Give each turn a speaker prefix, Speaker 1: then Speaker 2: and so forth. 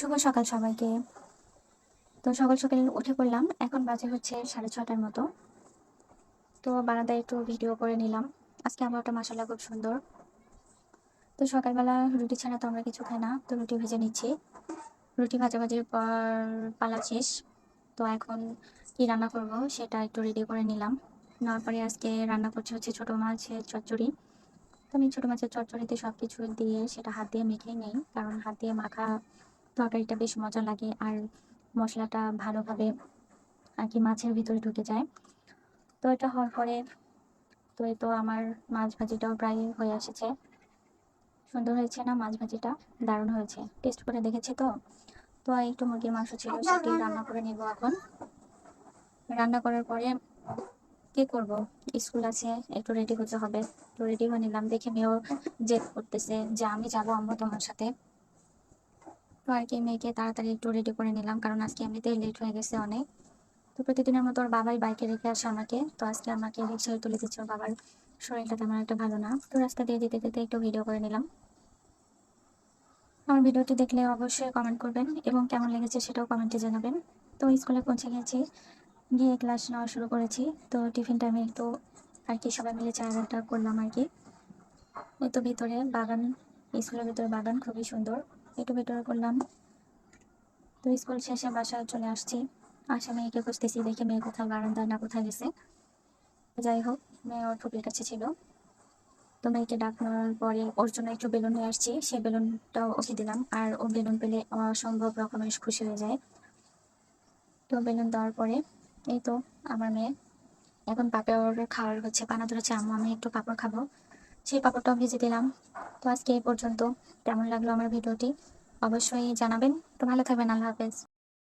Speaker 1: শুভ সকাল সবাইকে। তো সকাল সকাল উঠে পড়লাম, এখন বাজে হচ্ছে সাড়ে ছটার মতো। তো বারান্দায় একটু ভিডিও করে নিলাম। আজকে আমার আবহাওয়াটা মাসাল্লাহ খুব সুন্দর। তো সকালবেলা রুটি ছাড়া তো আমরা কিছু খাই না, তো রুটি ভেজে নিচ্ছি। রুটি ভাজাভাজির পর পালা শেষ। তো এখন কি রান্না করব সেটা একটু রেডি করে নিলাম। নেওয়ার পরে আজকে রান্না করছে হচ্ছে ছোটো মাছের চচ্চড়ি। তো আমি ছোটো মাছের চচ্চড়িতে সব কিছু দিয়ে সেটা হাত দিয়ে মেখে নিই, কারণ হাত দিয়ে মাখা তরকারিটা বেশ মজা লাগে আর মশলাটা ভালোভাবে আর কি মাছের ভিতরে ঢুকে যায়। তো এটা হওয়ার পরে তো এই তো আমার মাছ ভাজিটাও প্রায় হয়ে এসেছে। সুন্দর হয়েছে না মাছ ভাজিটা? দারুণ হয়েছে। টেস্ট করে দেখেছি তো? তো একটু মুরগির মাংস ছিল, সেটি রান্না করে নেব এখন। রান্না করার পরে কি করব? স্কুল আছে, একটু রেডি হতে হবে। তো রেডি হয়ে নিলাম, দেখে মেয়েও জেদ করতেছে। যে আমি যাব আম্মু তোমার সাথে। তো আর কি মেয়েকে তাড়াতাড়ি একটু রেডি করে নিলাম, কারণ আজকে এমনিতেই লেট হয়ে গেছে অনেক। তো প্রতিদিনের মতো ওর বাবাই বাইকে রেখে আসে আমাকে। তো আজকে আমাকে রিক্সায় তুলে দিচ্ছে ওর বাবার শরীরটা তেমন একটা ভালো না। তো রাস্তা দিয়ে যেতে যেতে একটু ভিডিও করে নিলাম। আমার ভিডিওটি দেখলে অবশ্যই কমেন্ট করবেন এবং কেমন লেগেছে সেটাও কমেন্টে জানাবেন। তো স্কুলে পৌঁছে গেছি, গিয়ে ক্লাস নেওয়া শুরু করেছি। তো টিফিন টাইমে একটু আর কি সবাই মিলে চা আড্ডা করলাম আর কি। ওই তো ভিতরে বাগান, স্কুলের ভিতরে বাগান খুবই সুন্দর। একটু ভিতরে করলাম তো স্কুল শেষে বাসায় চলে আসছি। আসা মেয়েকে খুঁজতেছি, দেখে মেয়ে কোথাও বারান্দায় না কোথায় গেছে। যাই হোক, মেয়ে ওর ফুপির কাছে ছিল। তো মেয়েকে ডাকানোর পরে ওর জন্য একটু বেলুন নিয়ে আসছি। সেই বেলুনটাও ওকে দিলাম। আর ও বেলুন পেলে অসম্ভব রকমের খুশি হয়ে যায়। তো বেলুন দেওয়ার পরে এই তো আমার মেয়ে। এখন পাপড় খাওয়ার হচ্ছে পানা ধরেছে আমি একটু পাপড় খাব। সেই পাপড়টাও ভেজে দিলাম। তো আজকে এই পর্যন্ত। কেমন লাগল আমার ভিডিওটি? অবশ্যই জানাবেন। তো ভালো থাকবেন। আল্লাহ হাফেজ।